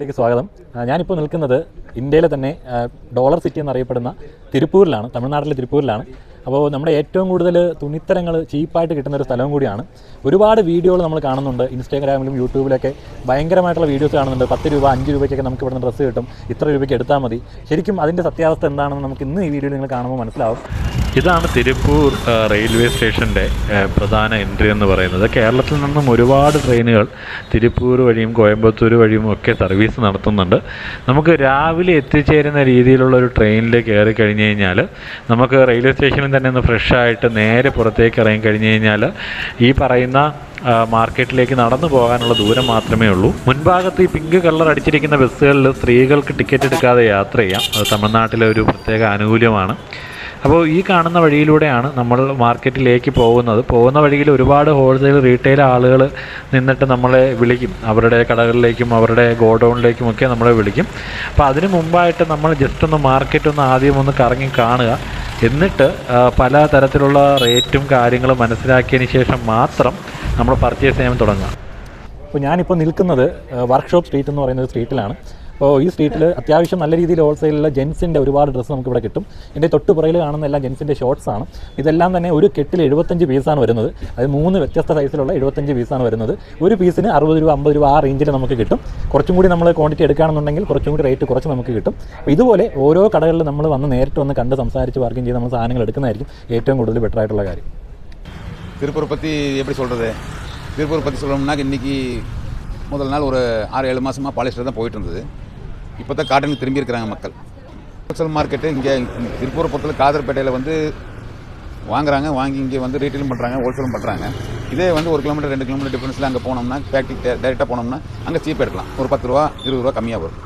ിലേക്ക് സ്വാഗതം. ഞാനിപ്പോൾ നിൽക്കുന്നത് ഇന്ത്യയിലെ തന്നെ ഡോളർ സിറ്റി എന്നറിയപ്പെടുന്ന തിരുപ്പൂരിലാണ് തമിഴ്നാട്ടിലെ തിരുപ്പൂരിലാണ്. അപ്പോൾ നമ്മുടെ ഏറ്റവും കൂടുതൽ തുണിത്തരങ്ങൾ ചീപ്പായിട്ട് കിട്ടുന്ന ഒരു സ്ഥലവും കൂടിയാണ്. ഒരുപാട് വീഡിയോകൾ നമ്മൾ കാണുന്നുണ്ട് ഇൻസ്റ്റാഗ്രാമിലും യൂട്യൂബിലൊക്കെ. ഭയങ്കരമായിട്ടുള്ള വീഡിയോസ് കാണുന്നുണ്ട് പത്ത് രൂപ അഞ്ച് രൂപയ്ക്കൊക്കെ നമുക്ക് ഇവിടുന്ന് ഡ്രസ്സ് കിട്ടും ഇത്ര രൂപയ്ക്ക് എടുത്താൽ മതി. ശരിക്കും അതിന്റെ സത്യാവസ്ഥ എന്താണെന്ന് നമുക്ക് ഇന്ന് ഈ വീഡിയോയിൽ നിങ്ങൾ കാണുമ്പോൾ മനസ്സിലാവും. ഇതാണ് തിരുപ്പൂർ റെയിൽവേ സ്റ്റേഷന്റെ പ്രധാന എൻട്രി എന്ന് പറയുന്നത്. കേരളത്തിൽ നിന്നും ഒരുപാട് ട്രെയിനുകൾ തിരുപ്പൂർ വഴിയും കോയമ്പത്തൂർ വഴിയും ഒക്കെ സർവീസ് നടത്തുന്നുണ്ട്. നമുക്ക് രാവിലെ എത്തിച്ചേരുന്ന രീതിയിലുള്ള ഒരു ട്രെയിനിൽ കയറി കഴിഞ്ഞ് കഴിഞ്ഞാൽ നമുക്ക് റെയിൽവേ സ്റ്റേഷനിൽ തന്നെ ഒന്ന് ഫ്രഷായിട്ട് നേരെ പുറത്തേക്ക് ഇറങ്ങി കഴിഞ്ഞ് കഴിഞ്ഞാൽ ഈ പറയുന്ന മാർക്കറ്റിലേക്ക് നടന്നു പോകാനുള്ള ദൂരം മാത്രമേ ഉള്ളൂ. മുൻഭാഗത്ത് ഈ പിങ്ക് കളർ അടിച്ചിരിക്കുന്ന ബസ്സുകളിൽ സ്ത്രീകൾക്ക് ടിക്കറ്റ് എടുക്കാതെ യാത്ര ചെയ്യാം. അത് തമിഴ്നാട്ടിലെ ഒരു പ്രത്യേക ആനുകൂല്യമാണ്. അപ്പോൾ ഈ കാണുന്ന വഴിയിലൂടെയാണ് നമ്മൾ മാർക്കറ്റിലേക്ക് പോകുന്നത്. പോകുന്ന വഴിയിൽ ഒരുപാട് ഹോൾസെയിൽ റീറ്റെയിൽ ആളുകൾ നിന്നിട്ട് നമ്മളെ വിളിക്കും. അവരുടെ കടകളിലേക്കും അവരുടെ ഗോഡൗണിലേക്കും ഒക്കെ നമ്മളെ വിളിക്കും. അപ്പോൾ അതിന് മുമ്പായിട്ട് നമ്മൾ ജസ്റ്റ് ഒന്ന് മാർക്കറ്റ് ഒന്ന് ആദ്യം ഒന്ന് കറങ്ങി കാണുക. എന്നിട്ട് പല തരത്തിലുള്ള റേറ്റും കാര്യങ്ങളും മനസ്സിലാക്കിയതിന് ശേഷം മാത്രം നമ്മൾ പർച്ചേസ് ചെയ്യാൻ തുടങ്ങുക. അപ്പോൾ ഞാനിപ്പോൾ നിൽക്കുന്നത് വർക്ക്ഷോപ്പ് സ്ട്രീറ്റ് എന്ന് പറയുന്ന സ്ട്രീറ്റിലാണ് അപ്പോൾ ഈ സ്ട്രീറ്റിൽ അത്യാവശ്യം നല്ല രീതിയിൽ ഹോൾസെയിലുള്ള ജെൻസിൻ്റെ ഒരുപാട് ഡ്രസ്സ് നമുക്ക് ഇവിടെ കിട്ടും എൻ്റെ തൊട്ട് പുറകിൽ കാണുന്ന എല്ലാം ജെൻസിൻ്റെ ഷോർട്സ് ആണ് ഇതെല്ലാം തന്നെ ഒരു കെട്ടിൽ എഴുപത്തഞ്ച് പീസാണ് വരുന്നത് അത് മൂന്ന് വ്യത്യസ്ത സൈസിലുള്ള എഴുപത്തഞ്ച് പീസാണ് വരുന്നത് ഒരു പീസിന് അറുപത് രൂപ അമ്പത് രൂപ ആ റേഞ്ചിൽ നമുക്ക് കിട്ടും കുറച്ചും കൂടി നമ്മൾ ക്വാണ്ടിറ്റി എടുക്കുകയാണെന്നുണ്ടെങ്കിൽ കുറച്ചും കൂടി റേറ്റ് കുറച്ച് നമുക്ക് കിട്ടും അപ്പോൾ ഇതുപോലെ ഓരോ കടകളിൽ നമ്മൾ വന്ന് നേരിട്ട് വന്ന് കണ്ട് സംസാരിച്ച് വർക്കും ചെയ്ത് നമ്മൾ സാധനങ്ങൾ എടുക്കുന്നതായിരിക്കും ഏറ്റവും കൂടുതൽ ബെറ്റർ ആയിട്ടുള്ള കാര്യം திருப்பூர் பற்றி எப்படி சொல்கிறது திருப்பூர் பற்றி சொல்லணும்னா இன்றைக்கி முதல் நாள் ஒரு ஆறு ஏழு மாதமாக பாலிஸ்டர் தான் போயிட்டு இருந்தது இப்போ தான் காட்டனுக்கு திரும்பி இருக்கிறாங்க மக்கள். ஹோல்சேல் மார்க்கெட்டு இங்கே திருப்பூரை பொறுத்தவரை காதர்பேட்டையில் வந்து வாங்குறாங்க வாங்கி இங்கே வந்து ரீட்டைலும் பண்ணுறாங்க ஹோல்சேலும் பண்ணுறாங்க இதே வந்து ஒரு கிலோமீட்டர் ரெண்டு கிலோமீட்டர் டிஃப்ரென்ஸில் அங்கே போனோம்னா ஃபேக்ட்ரி டேரெக்டாக போனோம்னா அங்கே சீப் எடுக்கலாம். ஒரு பத்து ரூபா இருபது ரூபா கம்மியாக வரும்.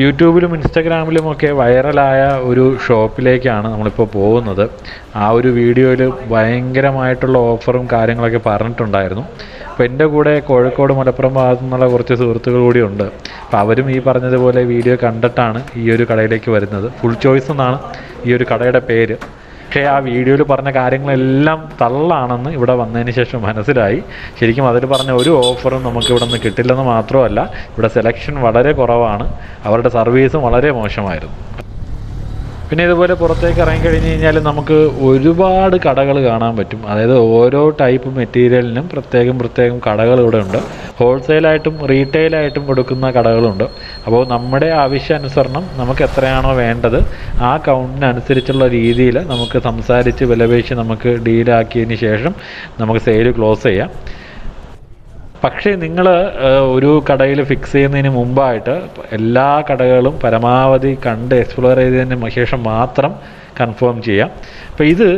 യൂട്യൂബിലും ഇൻസ്റ്റഗ്രാമിലും ഒക്കെ വൈറലായ ഒരു ഷോപ്പിലേക്കാണ് നമ്മളിപ്പോൾ പോകുന്നത്. ആ ഒരു വീഡിയോയിൽ ഭയങ്കരമായിട്ടുള്ള ഓഫറും കാര്യങ്ങളൊക്കെ പറഞ്ഞിട്ടുണ്ടായിരുന്നു. അപ്പോൾ എന്റെ കൂടെ കോഴിക്കോട് മലപ്പുറം ഭാഗത്തു നിന്നുള്ള കുറച്ച് സുഹൃത്തുക്കൾ കൂടി ഉണ്ട്. അപ്പോൾ അവരും ഈ പറഞ്ഞതുപോലെ വീഡിയോ കണ്ടിട്ടാണ് ഈ ഒരു കടയിലേക്ക് വരുന്നത്. ഫുൾ ചോയ്സ് എന്നാണ് ഈ ഒരു കടയുടെ പേര്. പക്ഷേ ആ വീഡിയോയിൽ പറഞ്ഞ കാര്യങ്ങളെല്ലാം തള്ളാണെന്ന് ഇവിടെ വന്നതിന് ശേഷം മനസ്സിലായി. ശരിക്കും അതിൽ പറഞ്ഞ ഒരു ഓഫറും നമുക്ക് ഇവിടെ നിന്ന് കിട്ടില്ലെന്ന് മാത്രമല്ല ഇവിടെ സെലക്ഷൻ വളരെ കുറവാണ്. അവരുടെ സർവീസും വളരെ മോശമായിരുന്നു. പിന്നെ ഇതുപോലെ പുറത്തേക്ക് ഇറങ്ങി കഴിഞ്ഞ് കഴിഞ്ഞാൽ നമുക്ക് ഒരുപാട് കടകൾ കാണാൻ പറ്റും. അതായത് ഓരോ ടൈപ്പ് മെറ്റീരിയലിനും പ്രത്യേകം പ്രത്യേകം കടകൾ ഇവിടെ ഉണ്ട്. ഹോൾസെയിലായിട്ടും റീറ്റെയിലായിട്ടും കൊടുക്കുന്ന കടകളുണ്ട്. അപ്പോൾ നമ്മുടെ ആവശ്യാനുസരണം നമുക്ക് എത്രയാണോ വേണ്ടത് ആ കൗണ്ടിനനുസരിച്ചുള്ള രീതിയിൽ നമുക്ക് സംസാരിച്ച് വിലപേശി നമുക്ക് ഡീലാക്കിയതിന് ശേഷം നമുക്ക് സെയിൽ ക്ലോസ് ചെയ്യാം. പക്ഷേ നിങ്ങൾ ഒരു കടയിൽ ഫിക്സ് ചെയ്യുന്നതിന് മുമ്പായിട്ട് എല്ലാ കടകളും പരമാവധി കണ്ട് എക്സ്പ്ലോർ ചെയ്തതിന് ശേഷം മാത്രം കൺഫേം ചെയ്യാം. അപ്പോൾ ഇത്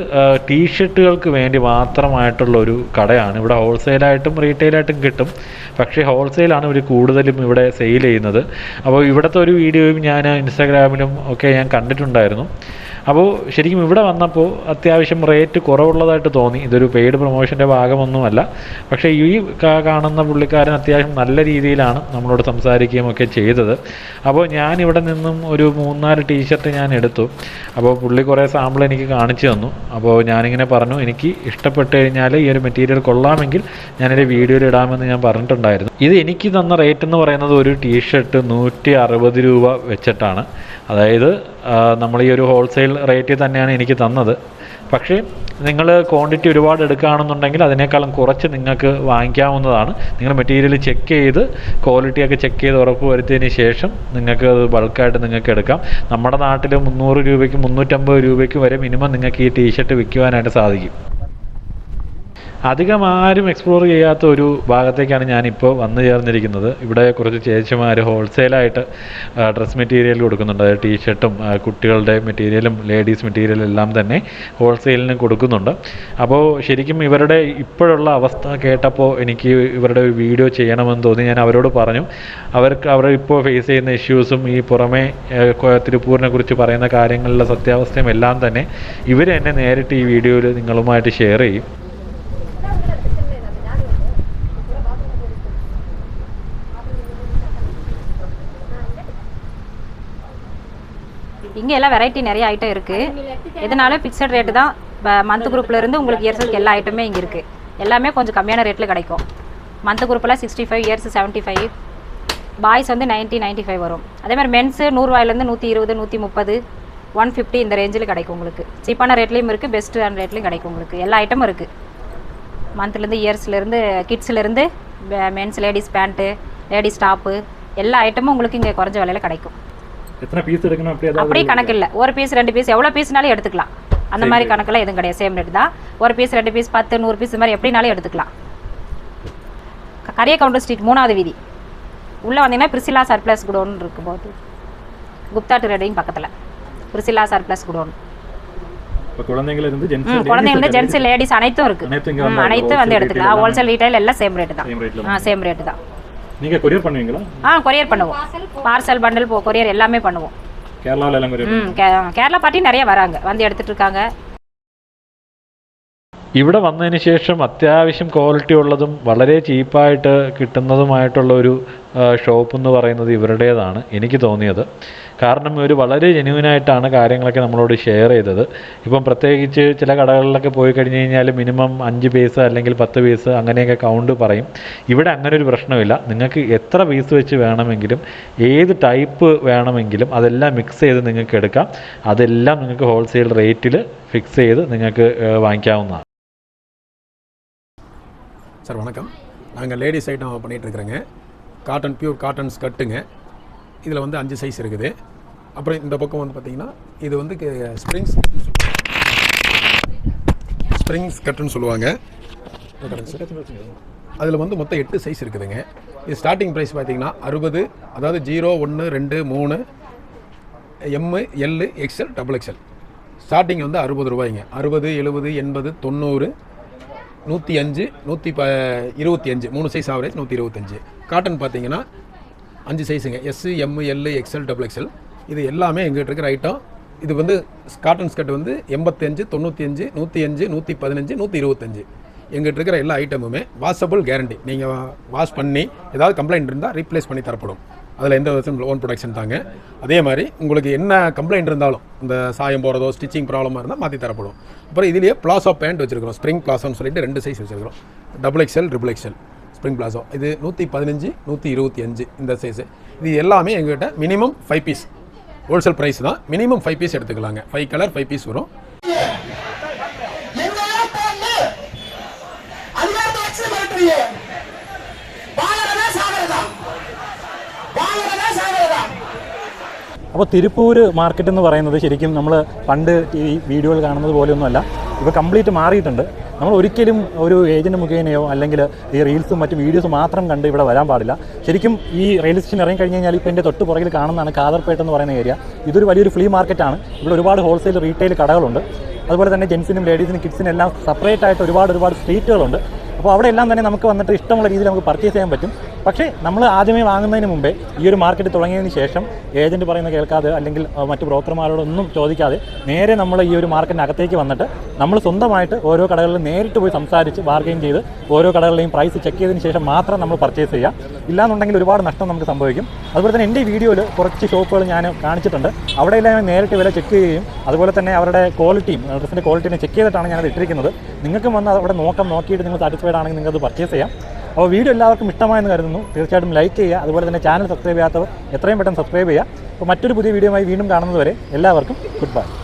ടീഷർട്ടുകൾക്ക് വേണ്ടി മാത്രമായിട്ടുള്ള ഒരു കടയാണ്. ഇവിടെ ഹോൾസെയിലായിട്ടും റീറ്റെയിലായിട്ടും കിട്ടും. പക്ഷേ ഹോൾസെയിലാണ് ഇവർ കൂടുതലും ഇവിടെ സെയിൽ ചെയ്യുന്നത്. അപ്പോൾ ഇവിടുത്തെ ഒരു വീഡിയോയും ഞാൻ ഇൻസ്റ്റാഗ്രാമിലും ഒക്കെ ഞാൻ കണ്ടിട്ടുണ്ടായിരുന്നു. അപ്പോൾ ശരിക്കും ഇവിടെ വന്നപ്പോൾ അത്യാവശ്യം റേറ്റ് കുറവുള്ളതായിട്ട് തോന്നി. ഇതൊരു പെയ്ഡ് പ്രൊമോഷന്റെ ഭാഗമൊന്നുമല്ല. പക്ഷേ ഈ കാണുന്ന പുള്ളിക്കാരൻ അത്യാവശ്യം നല്ല രീതിയിലാണ് നമ്മളോട് സംസാരിക്കുകയും ഒക്കെ ചെയ്തത്. അപ്പോൾ ഞാൻ ഇവിടെ നിന്നും ഒരു മൂന്നാൽ ടീഷർട്ട് ഞാൻ എടുത്തു. അപ്പോൾ പുള്ളി കുറേ സാമ്പിൾ എനിക്ക് കാണിച്ചു തന്നു. അപ്പോൾ ഞാനിങ്ങനെ പറഞ്ഞു എനിക്ക് ഇഷ്ടപ്പെട്ട് കഴിഞ്ഞാൽ ഈ ഒരു മെറ്റീരിയൽ കൊള്ളാമെങ്കിൽ ഞാനൊരു വീഡിയോയിൽ ഇടാമെന്ന് ഞാൻ പറഞ്ഞിട്ടുണ്ടായിരുന്നു. ഇത് എനിക്ക് തന്ന റേറ്റ് എന്ന് പറയുന്നത് ഒരു ടീഷർട്ട് നൂറ്റി അറുപത് രൂപ വെച്ചിട്ടാണ്. അതായത് നമ്മൾ ഈ ഒരു ഹോൾസെയിൽ റേറ്റിൽ തന്നെയാണ് എനിക്ക് തന്നത്. പക്ഷേ നിങ്ങൾ ക്വാണ്ടിറ്റി ഒരുപാട് എടുക്കുകയാണെന്നുണ്ടെങ്കിൽ അതിനേക്കാളും കുറച്ച് നിങ്ങൾക്ക് വാങ്ങിക്കാവുന്നതാണ്. നിങ്ങൾ മെറ്റീരിയൽ ചെക്ക് ചെയ്ത് ക്വാളിറ്റിയൊക്കെ ചെക്ക് ചെയ്ത് ഉറപ്പ് വരുത്തിയതിന് ശേഷം നിങ്ങൾക്ക് അത് ബൾക്കായിട്ട് നിങ്ങൾക്ക് എടുക്കാം. നമ്മുടെ നാട്ടിൽ മുന്നൂറ് രൂപയ്ക്ക് മുന്നൂറ്റമ്പത് രൂപയ്ക്ക് വരെ മിനിമം നിങ്ങൾക്ക് ഈ ടീഷർട്ട് വിൽക്കുവാനായിട്ട് സാധിക്കും. അധികം ആരും എക്സ്പ്ലോർ ചെയ്യാത്ത ഒരു ഭാഗത്തേക്കാണ് ഞാനിപ്പോൾ വന്നു ചേർന്നിരിക്കുന്നത്. ഇവിടെ കുറച്ച് ചേച്ചിമാർ ഹോൾസെയിലായിട്ട് ഡ്രസ് മെറ്റീരിയൽ കൊടുക്കുന്നുണ്ട്. അതായത് ടീഷർട്ടും കുട്ടികളുടെ മെറ്റീരിയലും ലേഡീസ് മെറ്റീരിയലും എല്ലാം തന്നെ ഹോൾസെയിലിന് കൊടുക്കുന്നുണ്ട്. അപ്പോൾ ശരിക്കും ഇവരുടെ ഇപ്പോഴുള്ള അവസ്ഥ കേട്ടപ്പോൾ എനിക്ക് ഇവരുടെ ഒരു വീഡിയോ ചെയ്യണമെന്ന് തോന്നി. ഞാൻ അവരോട് പറഞ്ഞു അവർക്ക് അവർ ഇപ്പോൾ ഫേസ് ചെയ്യുന്ന ഇഷ്യൂസും ഈ പുറമേ തിരുപ്പൂരിനെ കുറിച്ച് പറയുന്ന കാര്യങ്ങളിലെ സത്യാവസ്ഥയും എല്ലാം തന്നെ ഇവർ എന്നെ നേരിട്ട് ഈ വീഡിയോയിൽ നിങ്ങളുമായിട്ട് ഷെയർ ചെയ്യും. இங்கே எல்லாம் வெரைட்டி நிறைய ஐட்டம் இருக்குது இதனால ஃபிக்ஸட் ரேட்டு தான் மந்த் குரூப்லேருந்து உங்களுக்கு இயர்ஸுக்கு எல்லா ஐட்டமே இங்கே இருக்குது எல்லாமே கொஞ்சம் கம்மியான ரேட்டில் கிடைக்கும். மந்த் குரூப்பில் sixty five years seventy five boys வந்து 90 95 ஃபைவ் வரும். அதே மாதிரி மென்ஸு நூறுரூவாயிலேருந்து நூற்றி இருபது நூற்றி முப்பது ஒன் ஃபிஃப்டி இந்த ரேஞ்சில் கிடைக்கும் உங்களுக்கு. சீப்பான ரேட்லேயும் இருக்குது பெஸ்ட்டான ரேட்லேயும் கிடைக்கும் உங்களுக்கு. எல்லா ஐட்டமும் இருக்குது மந்த்லேருந்து இயர்ஸ்லேருந்து கிட்ஸ்லேருந்து men's ladies pant ladies top எல்லா ஐட்டமும் உங்களுக்கு இங்கே குறைஞ்ச விலையில் கிடைக்கும். எத்தனை பீஸ் எடுக்கணும் அப்படி ஏதாவது அப்படி கணக்கு இல்லை. ஒரு பீஸ் ரெண்டு பீஸ் எவ்வளோ பீஸ்னாலும் எடுத்துக்கலாம். அந்த மாதிரி கணக்கெல்லாம் எதுவும் கிடையாது. சேம் ரேட் தான். ஒரு பீஸ் ரெண்டு பீஸ் பத்து நூறு பீஸ் மாதிரி எப்படினாலும் எடுத்துக்கலாம். கரிய கவுண்டர் ஸ்ட்ரீட் மூணாவது வீதி. உள்ளே வந்தீங்கன்னா பிரிசிலா சர்ப்ளஸ் குடோன் இருக்கு போது. குப்தா ட்ரேடிங் பக்கத்தில். பிரிசிலா சர்ப்ளஸ் குடோன் இப்போ குழந்தைங்கள இருந்து ஜென்ஸ் குழந்தைங்க லேடிஸ் அனைத்தும் இருக்கு. அனைத்தும் வந்து எடுத்துக்கலாம். ஹோல்சேல் ரீட்டைல் எல்லாம் சேம் ரேட்டு தான். சேம் ரேட்டு தான். நீங்க கொரியர் பண்ணுவீங்களா? ஆ கொரியர் பண்ணுவோம். பார்சல் பண்டல் கொரியர் எல்லாமே பண்ணுவோம். கேரளாவில் எல்லாம் கொரியர் ம் கேரளா பார்ட்டி நிறைய வராங்க. வந்து எடுத்துட்டு இருக்காங்க. ഇവിടെ വന്നതിന് ശേഷം അത്യാവശ്യം ക്വാളിറ്റി ഉള്ളതും വളരെ ചീപ്പായിട്ട് കിട്ടുന്നതുമായിട്ടുള്ള ഒരു ഷോപ്പ് എന്ന് പറയുന്നത് ഇവരുടേതാണ് എനിക്ക് തോന്നിയത്. കാരണം ഇവർ വളരെ ജെന്യൂനായിട്ടാണ് കാര്യങ്ങളൊക്കെ നമ്മളോട് ഷെയർ ചെയ്തത്. ഇപ്പം പ്രത്യേകിച്ച് ചില കടകളിലൊക്കെ പോയി കഴിഞ്ഞ് കഴിഞ്ഞാൽ മിനിമം അഞ്ച് പീസ് അല്ലെങ്കിൽ പത്ത് പീസ് അങ്ങനെയൊക്കെ കൗണ്ട് പറയും. ഇവിടെ അങ്ങനെ ഒരു പ്രശ്നമില്ല. നിങ്ങൾക്ക് എത്ര പീസ് വെച്ച് വേണമെങ്കിലും ഏത് ടൈപ്പ് വേണമെങ്കിലും അതെല്ലാം മിക്സ് ചെയ്ത് നിങ്ങൾക്ക് എടുക്കാം. അതെല്ലാം നിങ്ങൾക്ക് ഹോൾസെയിൽ റേറ്റിൽ ഫിക്സ് ചെയ്ത് നിങ്ങൾക്ക് വാങ്ങിക്കാവുന്നതാണ്. சார் வணக்கம். நாங்கள் லேடிஸ் ஐட்டம் பண்ணிகிட்டு காட்டன் பியூர் காட்டன் ஸ்கர்ட்டுங்க இதில் வந்து அஞ்சு சைஸ் இருக்குது. அப்புறம் இந்த பக்கம் வந்து பார்த்தீங்கன்னா இது வந்து ஸ்ப்ரிங்ஸ் ஸ்ப்ரிங் ஸ்கர்ட்டுன்னு சொல்லுவாங்க. அதில் வந்து மொத்தம் எட்டு சைஸ் இருக்குதுங்க. இது ஸ்டார்டிங் ப்ரைஸ் பார்த்தீங்கன்னா அறுபது அதாவது ஜீரோ ஒன்று ரெண்டு மூணு M L XL double XL starting வந்து அறுபது ரூபாய்ங்க. அறுபது எழுபது எண்பது தொண்ணூறு நூற்றி அஞ்சு நூற்றி ப இருபத்தி அஞ்சு. மூணு சைஸ் ஆவரேஜ் நூற்றி இருபத்தஞ்சு காட்டன் பார்த்தீங்கன்னா அஞ்சு சைஸுங்க S M L XL double XL இது எல்லாமே எங்கிட்ட இருக்கிற ஐட்டம் இது வந்து காட்டன் ஸ்கர்ட் வந்து எண்பத்தஞ்சு தொண்ணூற்றி அஞ்சு நூற்றி அஞ்சு நூற்றி பதினஞ்சு நூற்றி இருபத்தஞ்சு எங்கிட்ட இருக்கிற எல்லா ஐட்டமுமே வாஷபிள் கேரண்டி நீங்கள் வாஷ் பண்ணி ஏதாவது கம்ப்ளைண்ட் இருந்தால் ரீப்ளேஸ் பண்ணி தரப்படும். அதில் எந்த விதத்தையும் ஓன் ப்ரொடக்ஷன் தாங்க. அதே மாதிரி உங்களுக்கு என்ன கம்ப்ளைண்ட் இருந்தாலும் இந்த சாயம் போகிறதோ ஸ்டிச்சிங் ப்ராப்ளமாக இருந்தால் மாற்றி தரப்படும். அப்புறம் இதிலேயே பிளாசோ பேண்ட் வச்சுருக்கோம் ஸ்ப்ரிங் பிளாசோன்னு சொல்லிட்டு ரெண்டு சைஸ் வச்சுருக்கிறோம். Double XL triple XL spring palazzo இது நூற்றி பதினஞ்சு நூற்றி இருபத்தி அஞ்சு இந்த சைஸு இது எல்லாமே எங்கள்கிட்ட minimum five piece wholesale price தான். மினிமம் ஃபைவ் பீஸ் எடுத்துக்கலாங்க. ஃபைவ் கலர் ஃபைவ் பீஸ் வரும். അപ്പോൾ തിരുപ്പൂർ മാർക്കറ്റ് എന്ന് പറയുന്നത് ശരിക്കും നമ്മൾ പണ്ട് ഈ വീഡിയോയിൽ കാണുന്നത് പോലെയൊന്നുമല്ല. ഇപ്പോൾ കംപ്ലീറ്റ് മാറിയിട്ടുണ്ട്. നമ്മൾ ഒരിക്കലും ഒരു ഏജന്റ് മുഖേനയോ അല്ലെങ്കിൽ ഈ റീൽസും മറ്റു വീഡിയോസും മാത്രം കണ്ട് ഇവിടെ വരാൻ പാടില്ല. ശരിക്കും ഈ റെയിൽവേ സ്റ്റേഷൻ ഇറങ്ങി കഴിഞ്ഞ് കഴിഞ്ഞാൽ ഇപ്പോൾ എന്റെ തൊട്ട് പുറകിൽ കാണുന്നതാണ് കാദർപേട്ട് എന്ന് പറയുന്ന ഏരിയ. ഇതൊരു വലിയൊരു ഫ്ലീ മാർക്കറ്റാണ്. ഇവിടെ ഒരുപാട് ഹോൾസെയിൽ റീറ്റെയിൽ കടകളുണ്ട്. അതുപോലെ തന്നെ ജെൻസിനും ലേഡീസിനും കിഡ്സിനും എല്ലാം സെപ്പറേറ്റ് ആയിട്ട് ഒരുപാട് ഒരുപാട് സ്ട്രീറ്റുകളുണ്ട്. അപ്പോൾ അവിടെ എല്ലാം തന്നെ നമുക്ക് വന്നിട്ട് ഇഷ്ടമുള്ള രീതിയിൽ നമുക്ക് പർച്ചേസ് ചെയ്യാൻ പറ്റും. പക്ഷേ നമ്മൾ ആദ്യമേ വാങ്ങുന്നതിന് മുമ്പേ ഈ ഒരു മാർക്കറ്റ് തുടങ്ങിയതിന് ശേഷം ഏജന്റ് പറയുന്ന കേൾക്കാതെ അല്ലെങ്കിൽ മറ്റ് ബ്രോക്കർമാരോടൊന്നും ചോദിക്കാതെ നേരെ നമ്മൾ ഈ ഒരു മാർക്കറ്റിന് അകത്തേക്ക് വന്നിട്ട് നമ്മൾ സ്വന്തമായിട്ട് ഓരോ കടകളിലും നേരിട്ട് പോയി സംസാരിച്ച് ബാർഗെയിൻ ചെയ്ത് ഓരോ കടകളിലെയും പ്രൈസ് ചെക്ക് ചെയ്തതിന് ശേഷം മാത്രം നമ്മൾ പർച്ചേസ് ചെയ്യാം. ഇല്ലാന്നുണ്ടെങ്കിൽ ഒരുപാട് നഷ്ടം നമുക്ക് സംഭവിക്കും. അതുപോലെ തന്നെ എന്റെ വീഡിയോയിൽ കുറച്ച് ഷോപ്പുകൾ ഞാൻ കാണിച്ചിട്ടുണ്ട്. അവിടെയെല്ലാം ഞാൻ നേരിട്ട് വില ചെക്ക് ചെയ്യുകയും അതുപോലെ തന്നെ അവരുടെ ക്വാളിറ്റിയും ഡ്രസ്സിന്റെ ക്വാളിറ്റിനെ ചെക്ക് ചെയ്തിട്ടാണ് ഞാനത് ഇട്ടിരിക്കുന്നത്. നിങ്ങൾക്കും വന്ന് അവിടെ നോക്കാം നോക്കിയിട്ട് നിങ്ങൾ സാറ്റിസ്ഫൈഡ് ആണെങ്കിൽ നിങ്ങൾക്ക് അത് പർച്ചേസ് ചെയ്യാം. അപ്പോൾ വീഡിയോ എല്ലാവർക്കും ഇഷ്ടമായെന്ന് കരുതുന്നു. തീർച്ചയായിട്ടും ലൈക്ക് ചെയ്യുക അതുപോലെ തന്നെ ചാനൽ സബ്സ്ക്രൈബ് ചെയ്യാത്തവർ എത്രയും പെട്ടെന്ന് സബ്സ്ക്രൈബ് ചെയ്യുക. അപ്പോൾ മറ്റൊരു പുതിയ വീഡിയോയുമായി വീണ്ടും കാണുന്നതുവരെ എല്ലാവർക്കും ഗുഡ് ബൈ